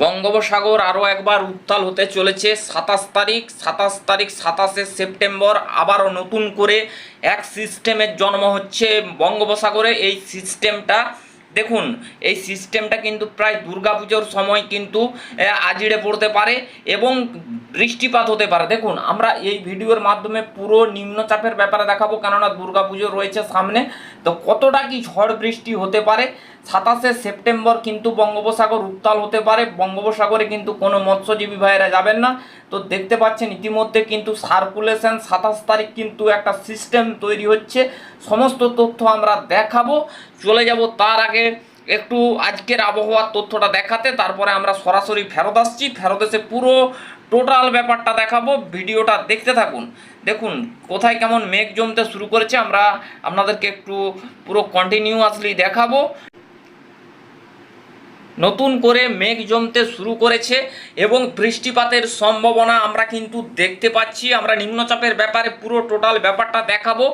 বঙ্গোপসাগর আরও একবার উত্তাল হতে চলেছে। সাতাশ তারিখ সাতাশ তারিখ, সাতাশে সেপ্টেম্বর আবারও নতুন করে এক সিস্টেমের জন্ম হচ্ছে বঙ্গোপসাগরে। এই সিস্টেমটা, দেখুন, এই সিস্টেমটা কিন্তু প্রায় দুর্গাপুজোর সময় কিন্তু আজিড়ে পড়তে পারে এবং বৃষ্টিপাত হতে পারে। দেখুন, আমরা এই ভিডিওর মাধ্যমে পুরো নিম্নচাপের ব্যাপারে দেখাবো, কেননা দুর্গাপুজো রয়েছে সামনে। তো কতটা কি ঝড় বৃষ্টি হতে পারে? সাতাশে সেপ্টেম্বর কিন্তু বঙ্গোপসাগর উত্তাল হতে পারে। বঙ্গোপসাগরে কিন্তু কোনো মৎস্যজীবী ভাইয়েরা যাবেন না। তো দেখতে পাচ্ছেন ইতিমধ্যে কিন্তু সার্কুলেশন সাতাশ তারিখ কিন্তু একটা সিস্টেম তৈরি হচ্ছে। সমস্ত তথ্য আমরা দেখাবো। চলে যাব তার আগে একটু আজকের আবহাওয়ার তথ্যটা দেখাতে। তারপরে আমরা সরাসরি ফেরত আসছি। ফেরত এসে পুরো টোটাল ব্যাপারটা দেখাবো, ভিডিওটা দেখতে থাকুন। দেখুন, কোথায় কেমন মেঘ জমতে শুরু করেছে, আমরা আপনাদেরকে একটু পুরো কন্টিনিউয়াসলি দেখাবো। নতুন করে মেঘ জমতে শুরু করেছে এবং বৃষ্টিপাতের সম্ভাবনা আমরা কিন্তু দেখতে পাচ্ছি। আমরা নিম্নচাপের ব্যাপারে পুরো টোটাল ব্যাপারটা দেখাবো।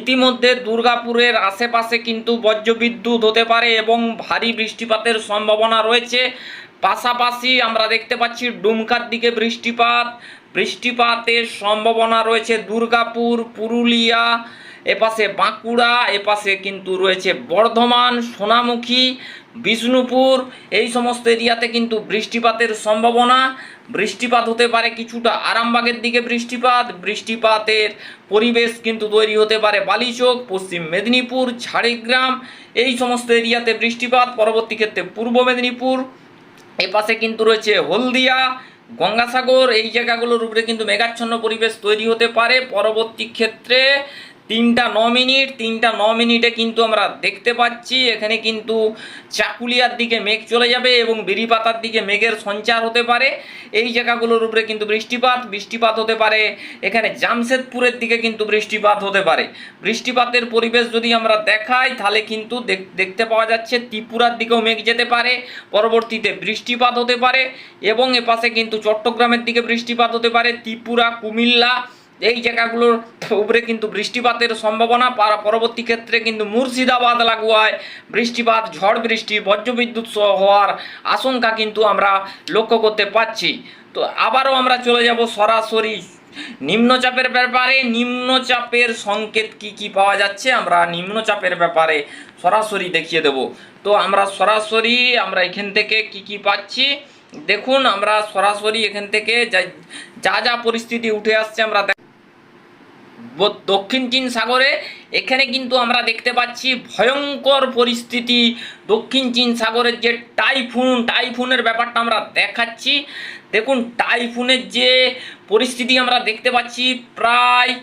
ইতিমধ্যে দুর্গাপুরের আশেপাশে কিন্তু বজ্রবিদ্যুৎ হতে পারে এবং ভারী বৃষ্টিপাতের সম্ভাবনা রয়েছে। পাশাপাশি আমরা দেখতে পাচ্ছি ডুমকার দিকে বৃষ্টিপাত। বৃষ্টিপাতের সম্ভাবনা রয়েছে দুর্গাপুর, পুরুলিয়া, এপাশে বাঁকুড়া, এপাশে কিন্তু রয়েছে বর্ধমান, সোনামুখী, বিষ্ণুপুর। এই সমস্ত এরিয়াতে কিন্তু বৃষ্টিপাতের সম্ভাবনা। বৃষ্টিপাত হতে পারে কিছুটা আরামবাগের দিকে বৃষ্টিপাত। বৃষ্টিপাতের পরিবেশ কিন্তু তৈরি হতে পারে বালিচক, পশ্চিম মেদিনীপুর, ঝাড়গ্রাম। এই সমস্ত এরিয়াতে বৃষ্টিপাত। পরবর্তী ক্ষেত্রে পূর্ব মেদিনীপুর। এপাশে কিন্তু রয়েছে হলদিয়া, গঙ্গাসাগর, এই জায়গাগুলোর উপরে কিন্তু মেঘাচ্ছন্ন পরিবেশ তৈরি হতে পারে। পরবর্তী ক্ষেত্রে তিনটা ন মিনিট, তিনটা ন মিনিটে কিন্তু আমরা দেখতে পাচ্ছি, এখানে কিন্তু চাকুলিয়ার দিকে মেঘ চলে যাবে এবং বিরিপাতার দিকে মেঘের সঞ্চার হতে পারে। এই জায়গাগুলোর উপরে কিন্তু বৃষ্টিপাত বৃষ্টিপাত হতে পারে। এখানে জামশেদপুরের দিকে কিন্তু বৃষ্টিপাত হতে পারে। বৃষ্টিপাতের পরিবেশ যদি আমরা দেখাই, তাহলে কিন্তু দেখ- দেখতে পাওয়া যাচ্ছে ত্রিপুরার দিকেও মেঘ যেতে পারে, পরবর্তীতে বৃষ্টিপাত হতে পারে এবং এপাশে কিন্তু চট্টগ্রামের দিকে বৃষ্টিপাত হতে পারে, ত্রিপুরা, কুমিল্লা এই জায়গাগুলোর উপরে কিন্তু বৃষ্টিপাতের সম্ভাবনা, পার- পরবর্তী ক্ষেত্রে কিন্তু মুর্শিদাবাদ লাগোয়ায় বৃষ্টিপাত, ঝড় বৃষ্টি, বজ্রবিদ্যুৎ সহ হওয়ার আশঙ্কা কিন্তু আমরা লক্ষ্য করতে পাচ্ছি। তো আবারও আমরা চলে যাব সরাসরি নিম্নচাপের ব্যাপারে। নিম্নচাপের সংকেত কি কি পাওয়া যাচ্ছে? আমরা নিম্নচাপের ব্যাপারে সরাসরি দেখিয়ে দেব। তো আমরা সরাসরি আমরা এখান থেকে কি কি পাচ্ছি? দেখুন, আমরা সরাসরি এখান থেকে যা- যা পরিস্থিতি উঠে আসছে, আমরা দক্ষিণ চীন সাগরে, এখানে কিন্তু আমরা দেখতে পাচ্ছি ভয়ঙ্কর পরিস্থিতি। দক্ষিণ চীন সাগরের যে টাইফুন, টাইফুনের ব্যাপারটা আমরা দেখাচ্ছি। দেখুন, টাইফুনের যে পরিস্থিতি আমরা দেখতে পাচ্ছি, প্রায়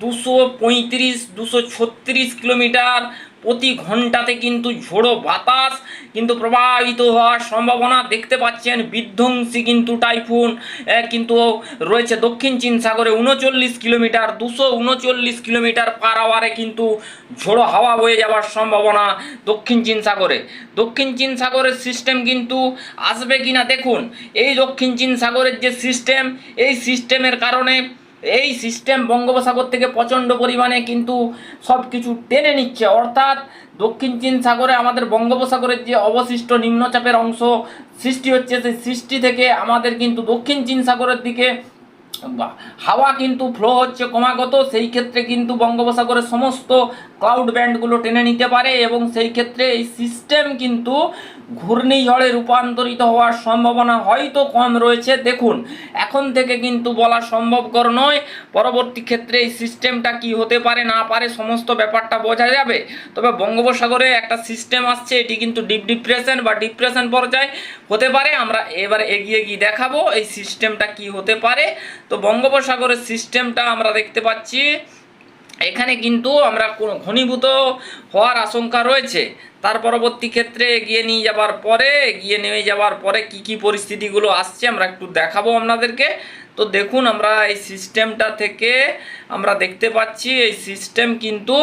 দুশো পঁয়ত্রিশ, দুশো ছত্রিশ কিলোমিটার প্রতি ঘন্টাতে কিন্তু ঝোড়ো বাতাস, কিন্তু প্রবাহিত হওয়ার সম্ভাবনা দেখতে পাচ্ছেন বিধ্বংসী কিন্তু টাইফুন কিন্তু রয়েছে দক্ষিণ চীন সাগরে উনচল্লিশ কিলোমিটার, দুশো উনচল্লিশ কিলোমিটার পার আওয়ারে কিন্তু ঝোড়ো হাওয়া বয়ে যাওয়ার সম্ভাবনা দক্ষিণ চীন সাগরে। দক্ষিণ চীন সাগরের সিস্টেম কিন্তু আসবে কিনা দেখুন, এই দক্ষিণ চীন সাগরের যে সিস্টেম এই সিস্টেমের কারণে এই সিস্টেম বঙ্গোপসাগর থেকে প্রচণ্ড পরিমাণে কিন্তু সব কিছু টেনে নিচ্ছে। অর্থাৎ দক্ষিণ চীন সাগরে আমাদের বঙ্গোপসাগরের যে অবশিষ্ট নিম্নচাপের অংশ সৃষ্টি হচ্ছে, সেই সৃষ্টি থেকে আমাদের কিন্তু দক্ষিণ চীন সাগরের দিকে হাওয়া কিন্তু ফ্লো হচ্ছে ক্রমাগত। সেই ক্ষেত্রে কিন্তু বঙ্গোপসাগরের সমস্ত ক্লাউড ব্যান্ডগুলো টেনে নিতে পারে এবং সেই ক্ষেত্রে এই সিস্টেম কিন্তু ঘূর্ণিঝড়ে রূপান্তরিত হওয়ার সম্ভাবনা হয়তো কম রয়েছে। দেখুন, এখন থেকে কিন্তু বলা সম্ভবকর নয়, পরবর্তী ক্ষেত্রে এই সিস্টেমটা কি হতে পারে না পারে সমস্ত ব্যাপারটা বোঝা যাবে। তবে বঙ্গোপসাগরে একটা সিস্টেম আসছে, এটি কিন্তু ডিপ ডিপ্রেশন বা ডিপ্রেশন পর্যায়ে হতে পারে। আমরা এবারে এগিয়ে গিয়ে দেখাবো এই সিস্টেমটা কি হতে পারে। তো বঙ্গোপসাগরের সিস্টেমটা আমরা দেখতে পাচ্ছি। এখানে কিন্তু আমরা ঘনীভূত হওয়ার আশঙ্কা রয়েছে। তার পরবর্তী ক্ষেত্রে এগিয়ে নিয়ে যাবার পরে, এগিয়ে নিয়ে যাওয়ার পরে কি কি পরিস্থিতিগুলো আসছে আমরা একটু দেখাবো আপনাদেরকে। তো দেখুন, আমরা এই সিস্টেমটা থেকে আমরা দেখতে পাচ্ছি, এই সিস্টেম কিন্তু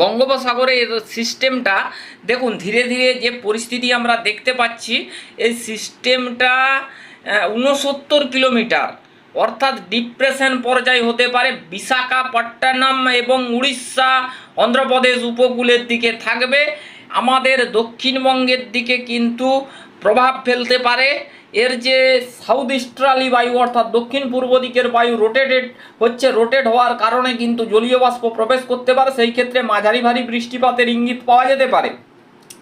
বঙ্গোপসাগরের সিস্টেমটা, দেখুন, ধীরে ধীরে যে পরিস্থিতি আমরা দেখতে পাচ্ছি, এই সিস্টেমটা উনসত্তর কিলোমিটার। অর্থাৎ ডিপ্রেশন পর্যায়ে হতে পারে। বিশাখাপট্টনম এবং উড়িষ্যা অন্ধ্রপ্রদেশ উপকূলের দিকে থাকবে। আমাদের দক্ষিণবঙ্গের দিকে কিন্তু প্রভাব ফেলতে পারে। এর যে সাউথ ইস্টার্লি বায়ু অর্থাৎ দক্ষিণ পূর্ব দিকের বায়ু রোটেটেড হচ্ছে রোটেট হওয়ার কারণে কিন্তু জলীয় বাষ্প প্রবেশ করতে পারে। সেই ক্ষেত্রে মাঝারি ভারী বৃষ্টিপাতের ইঙ্গিত পাওয়া যেতে পারে।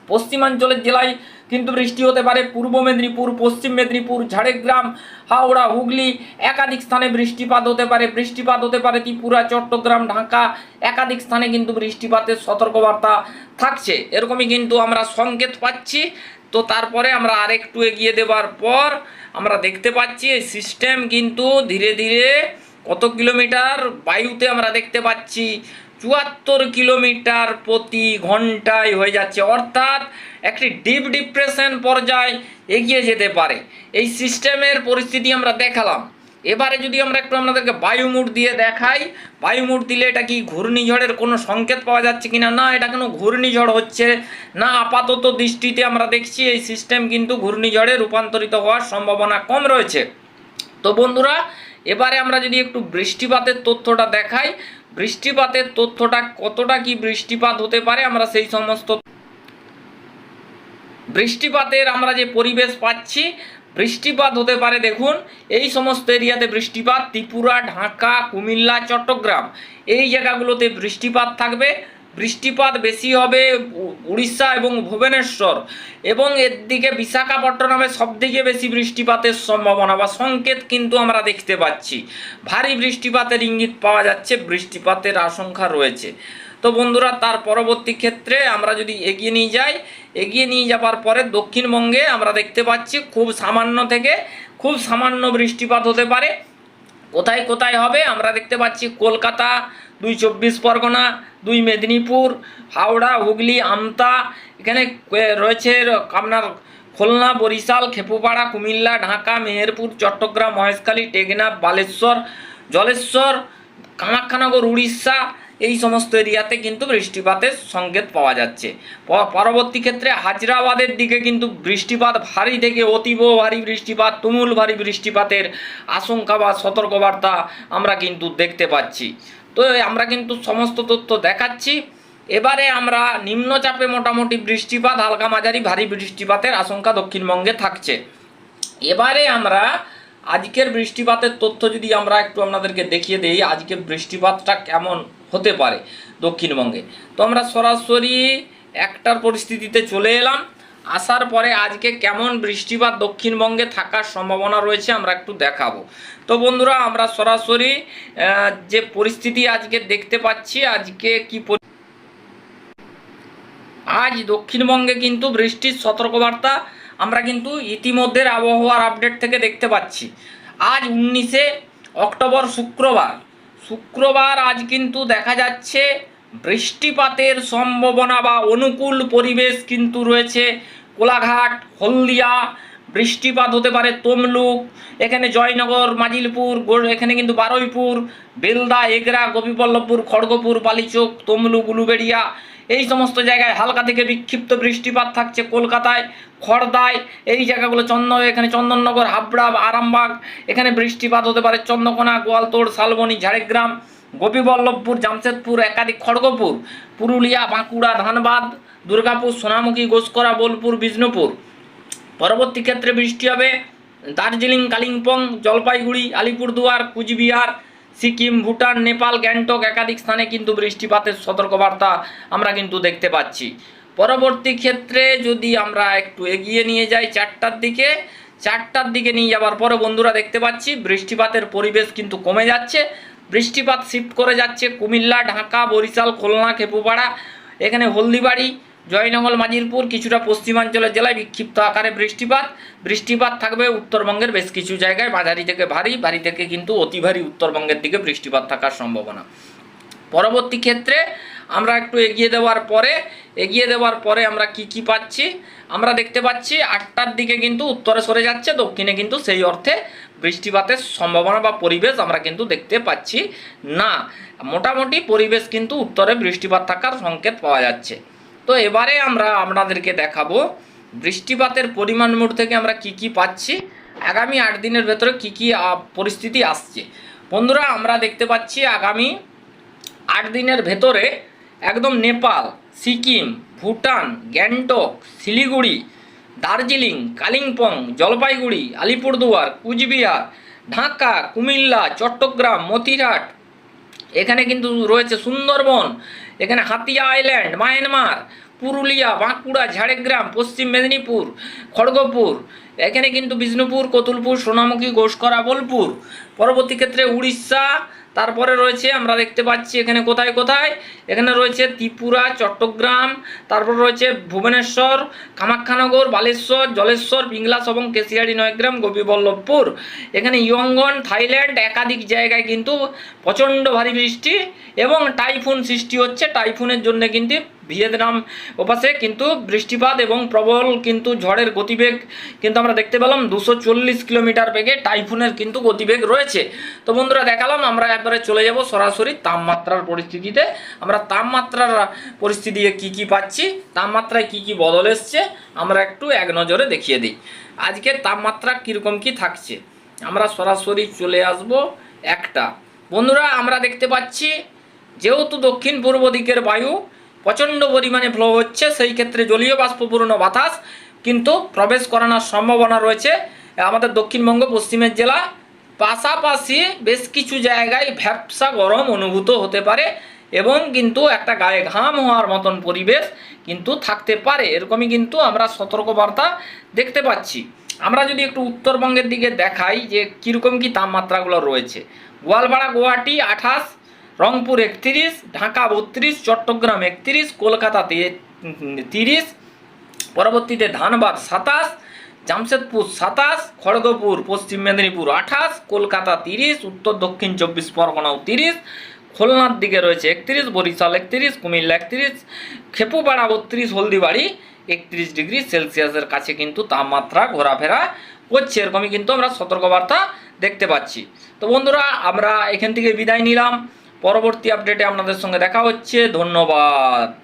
পশ্চিমাঞ্চলের জেলায় কিন্তু বৃষ্টি হতে পারে পূর্ব মেদিনীপুর, পশ্চিম মেদিনীপুর, ঝাড়গ্রাম, হাওড়া, হুগলি। একাধিক স্থানে বৃষ্টিপাত হতে পারে। বৃষ্টিপাত হতে পারে ত্রিপুরা, চট্টগ্রাম, ঢাকা। একাধিক স্থানে কিন্তু বৃষ্টিপাতের সতর্কবার্তা থাকছে। এরকমই কিন্তু আমরা সংকেত পাচ্ছি। তো তারপরে আমরা আরেকটু এগিয়ে দেওয়ার পর আমরা দেখতে পাচ্ছি এই সিস্টেম কিন্তু ধীরে ধীরে কত কিলোমিটার বায়ুতে আমরা দেখতে পাচ্ছি। চুয়াত্তর কিলোমিটার প্রতি ঘন্টায় হয়ে যাচ্ছে। অর্থাৎ একটি ডিপ ডিপ্রেশন পর্যায়ে এগিয়ে যেতে পারে। এই সিস্টেমের পরিস্থিতি আমরা দেখালাম। এবারে যদি আমরা একটু আপনাদেরকে বায়ুমুট দিয়ে দেখাই বায়ুমুট দিলে এটা কি ঘূর্ণিঝড়ের কোনো সংকেত পাওয়া যাচ্ছে কিনা? না, এটা কোনো ঘূর্ণিঝড় হচ্ছে। না, আপাতত দৃষ্টিতে আমরা দেখছি এই সিস্টেম কিন্তু ঘূর্ণিঝড়ে রূপান্তরিত হওয়ার সম্ভাবনা কম রয়েছে। তো বন্ধুরা, এবারে আমরা যদি একটু বৃষ্টিপাতের তথ্যটা দেখাই বৃষ্টিপাতের তথ্যটা কতটা কি বৃষ্টিপাত হতে পারে, আমরা সেই সমস্ত বৃষ্টিপাতের আমরা যে পরিবেশ পাচ্ছি, বৃষ্টিপাত হতে পারে দেখুন, এই সমস্ত এরিয়াতে বৃষ্টিপাত, ত্রিপুরা, ঢাকা, কুমিল্লা, চট্টগ্রাম, এই জায়গাগুলোতে বৃষ্টিপাত থাকবে। বৃষ্টিপাত বেশি হবে উড়িষ্যা এবং ভুবনেশ্বর। এবং এর দিকে বিশাখাপট্টনমে সবথেকে বেশি বৃষ্টিপাতের সম্ভাবনা বা সংকেত কিন্তু আমরা দেখতে পাচ্ছি। ভারী বৃষ্টিপাতের ইঙ্গিত পাওয়া যাচ্ছে, বৃষ্টিপাতের আশঙ্কা রয়েছে। তো বন্ধুরা, তার পরবর্তী ক্ষেত্রে আমরা যদি এগিয়ে নিয়ে যাই, এগিয়ে নিয়ে যাবার পরে দক্ষিণবঙ্গে আমরা দেখতে পাচ্ছি খুব সামান্য থেকে খুব সামান্য বৃষ্টিপাত হতে পারে। কোথায় কোথায় হবে আমরা দেখতে পাচ্ছি কলকাতা দুই চব্বিশ পরগনা, দুই মেদিনীপুর, হাওড়া, হুগলি, আমতা, এখানে রয়েছে আপনার খুলনা, বরিশাল, খেপুপাড়া, কুমিল্লা, ঢাকা, মেহেরপুর, চট্টগ্রাম, মহেশখালী, টেকনাফ, বালেশ্বর, জলেশ্বর, কামাখ্যানগর, উড়িষ্যা, এই সমস্ত এরিয়াতে কিন্তু বৃষ্টিপাতের সংকেত পাওয়া যাচ্ছে। পরবর্তী ক্ষেত্রে হাজরাবাদের দিকে কিন্তু বৃষ্টিপাত ভারী থেকে অতীব ভারী বৃষ্টিপাত, তুমুল ভারী বৃষ্টিপাতের আশঙ্কা বা সতর্কবার্তা আমরা কিন্তু দেখতে পাচ্ছি। তো আমরা কিন্তু সমস্ত তথ্য দেখাচ্ছি। এবারে আমরা নিম্নচাপে মোটামুটি বৃষ্টিপাত, হালকা মাঝারি ভারী বৃষ্টিপাতের আশঙ্কা দক্ষিণবঙ্গে থাকছে। এবারে আমরা আজকের বৃষ্টিপাতের তথ্য যদি আমরা একটু আপনাদেরকে দেখিয়ে দিই, আজকের বৃষ্টিপাতটা কেমন হতে পারে দক্ষিণবঙ্গে? তো আমরা সরাসরি একটার পরিস্থিতিতে চলে এলাম। আসার পরে আজকে কেমন বৃষ্টিপাত দক্ষিণবঙ্গে থাকার সম্ভাবনা রয়েছে আমরা একটু দেখাবো। তো বন্ধুরা, আমরা সরাসরি যে পরিস্থিতি আজকে দেখতে পাচ্ছি, আজকে কি আজ দক্ষিণবঙ্গে কিন্তু বৃষ্টির সতর্কবার্তা আমরা কিন্তু ইতিমধ্যে আবহাওয়ার আপডেট থেকে দেখতে পাচ্ছি। আজ উনিশে অক্টোবর শুক্রবার। শুক্রবার আজ কিন্তু দেখা যাচ্ছে বৃষ্টিপাতের সম্ভাবনা বা অনুকূল পরিবেশ কিন্তু রয়েছে। কোলাঘাট, হলদিয়া, বৃষ্টিপাত হতে পারে তমলুক, এখানে জয়নগর, মাজিলপুর এখানে কিন্তু বারুইপুর, বেলদা, এগরা, গোপীবল্লভপুর, খড়গপুর, বালিচোক, তমলুক, উলুবেড়িয়া, এই সমস্ত জায়গায় হালকা থেকে বিক্ষিপ্ত বৃষ্টিপাত থাকছে কলকাতায়, খড়দায়, এই জায়গাগুলো চন্দন এখানে চন্দননগর, হাবড়া, আরামবাগ, এখানে বৃষ্টিপাত হতে পারে চন্দ্রকোনা, গোয়ালতোড়, শালবনী, ঝাড়গ্রাম গোপীবল্লভপুর, জামশেদপুর, একাধিক খড়গপুর, পুরুলিয়া, বাঁকুড়া, ধানবাদ, দুর্গাপুর, সোনামুখী, গোসকরা, বোলপুর, বিষ্ণুপুর। পরবর্তী ক্ষেত্রে বৃষ্টি হবে। দার্জিলিং, কালিম্পং, জলপাইগুড়ি, আলিপুরদুয়ার, কুচবিহার, সিকিম, ভুটান, নেপাল, গ্যাংটক একাধিক স্থানে কিন্তু বৃষ্টিপাতের সতর্কবার্তা আমরা কিন্তু দেখতে পাচ্ছি। পরবর্তী ক্ষেত্রে যদি আমরা একটু এগিয়ে নিয়ে যাই চারটার দিকে চারটার দিকে নিয়ে যাওয়ার পরে বন্ধুরা দেখতে পাচ্ছি, বৃষ্টিপাতের পরিবেশ কিন্তু কমে যাচ্ছে। বৃষ্টিপাত শিফট করে যাচ্ছে কুমিল্লা, ঢাকা, বরিশাল, খুলনা, খেপুপাড়া। এখানে হলদিবাড়ি, জয়নগর, মাজিরপুর, কিছুটা পশ্চিমাঞ্চলের জেলায় বিক্ষিপ্ত আকারে বৃষ্টিপাত। বৃষ্টিপাত থাকবে উত্তরবঙ্গের বেশ কিছু জায়গায়। মাঝারি থেকে ভারী ভারী থেকে কিন্তু অতি ভারী উত্তরবঙ্গের দিকে বৃষ্টিপাত থাকার সম্ভাবনা। পরবর্তী ক্ষেত্রে আমরা একটু এগিয়ে দেওয়ার পরে, এগিয়ে দেওয়ার পরে আমরা কি কি পাচ্ছি? আমরা দেখতে পাচ্ছি আটটার দিকে কিন্তু উত্তরে সরে যাচ্ছে, দক্ষিণে কিন্তু সেই অর্থে বৃষ্টিপাতের সম্ভাবনা বা পরিবেশ আমরা কিন্তু দেখতে পাচ্ছি না। মোটামুটি পরিবেশ কিন্তু উত্তরে বৃষ্টিপাত থাকার সংকেত পাওয়া যাচ্ছে। তো এবারে আমরা আপনাদেরকে দেখাবো বৃষ্টিপাতের পরিমাণ মোট থেকে আমরা কি কি পাচ্ছি। আগামী আট দিনের ভেতরে কি কি পরিস্থিতি আসছে। বন্ধুরা, আমরা দেখতে পাচ্ছি আগামী আট দিনের ভেতরে একদম নেপাল, সিকিম, ভুটান, গ্যাংটক, শিলিগুড়ি দার্জিলিং, কালিম্পং, জলপাইগুড়ি, আলিপুরদুয়ার, কুচবিহার, ঢাকা, কুমিল্লা, চট্টগ্রাম, মতিরহাট। এখানে কিন্তু রয়েছে সুন্দরবন, এখানে হাতিয়া আইল্যান্ড, মায়ানমার, পুরুলিয়া, বাঁকুড়া, ঝাড়গ্রাম, পশ্চিম মেদিনীপুর, খড়গপুর, এখানে কিন্তু বিষ্ণুপুর, কতুলপুর, সোনামুখী, ঘোষকরা, বোলপুর। পরবর্তী ক্ষেত্রে উড়িষ্যা তারপরে রয়েছে, আমরা দেখতে পাচ্ছি এখানে কোথায় কোথায়? এখানে রয়েছে ত্রিপুরা, চট্টগ্রাম, তারপর রয়েছে ভুবনেশ্বর, কামাখ্যানগর, বালেশ্বর, জলেশ্বর পিংলাস এবং কেশিয়াড়ি নয়গ্রাম, গোপীবল্লভপুর। এখানে ইয়ঙ্গন, থাইল্যান্ড, একাধিক জায়গায় কিন্তু প্রচণ্ড ভারী বৃষ্টি এবং টাইফুন সৃষ্টি হচ্ছে। টাইফুনের জন্য কিন্তু ভিয়েতনাম ওপাশে কিন্তু বৃষ্টিপাত এবং প্রবল কিন্তু ঝড়ের গতিবেগ কিন্তু আমরা দেখতে পেলাম দুশো চল্লিশ কিলোমিটার বেগে টাইফুনের কিন্তু গতিবেগ রয়েছে। তো বন্ধুরা দেখালাম, আমরা একবারে চলে যাব সরাসরি তাপমাত্রার পরিস্থিতিতে। আমরা তাপমাত্রার পরিস্থিতি কি কি পাচ্ছি, তাপমাত্রায় কি কি বদল এসছে, আমরা একটু এক নজরে দেখিয়ে দিই। আজকে তাপমাত্রা কীরকম কি থাকছে, আমরা সরাসরি চলে আসব একটা। বন্ধুরা, আমরা দেখতে পাচ্ছি যেহেতু দক্ষিণ পূর্ব দিকের বায়ু প্রচণ্ড পরিমাণে ফ্লো হচ্ছে। সেই ক্ষেত্রে জলীয় বাষ্পপূর্ণ বাতাস কিন্তু প্রবেশ করানোর সম্ভাবনা রয়েছে। আমাদের দক্ষিণবঙ্গ, পশ্চিমের জেলা। পাশাপাশি বেশ কিছু জায়গায় ভ্যাপসা গরম অনুভূত হতে পারে এবং কিন্তু একটা গায়ে ঘাম হওয়ার মতন পরিবেশ কিন্তু থাকতে পারে। এরকমই কিন্তু আমরা সতর্কবার্তা দেখতে পাচ্ছি। আমরা যদি একটু উত্তরবঙ্গের দিকে দেখাই যে কীরকম কী তাপমাত্রাগুলো রয়েছে। গোয়ালপাড়া, গুয়াহাটি, আঠাশ রংপুর একত্রিশ, ঢাকা বত্রিশ, চট্টগ্রাম একত্রিশ, কলকাতা তিরিশ, পরবর্তীতে ধানবাদ সাতাশ, জামশেদপুর সাতাশ, খড়গপুর পশ্চিম মেদিনীপুর আঠাশ, কলকাতা তিরিশ, উত্তর দক্ষিণ চব্বিশ পরগনাও তিরিশ, খুলনার দিকে রয়েছে একত্রিশ, বরিশাল একত্রিশ, কুমিল্লা একত্রিশ, খেপুপাড়া বত্রিশ, হলদিবাড়ি একত্রিশ ডিগ্রি সেলসিয়াসের কাছে কিন্তু তাপমাত্রা ঘোরাফেরা করছে। এরকমই কিন্তু আমরা সতর্কবার্তা দেখতে পাচ্ছি। তো বন্ধুরা, আমরা এখান থেকে বিদায় নিলাম। পরবর্তী আপডেটে আপনাদের সঙ্গে দেখা হচ্ছে। ধন্যবাদ।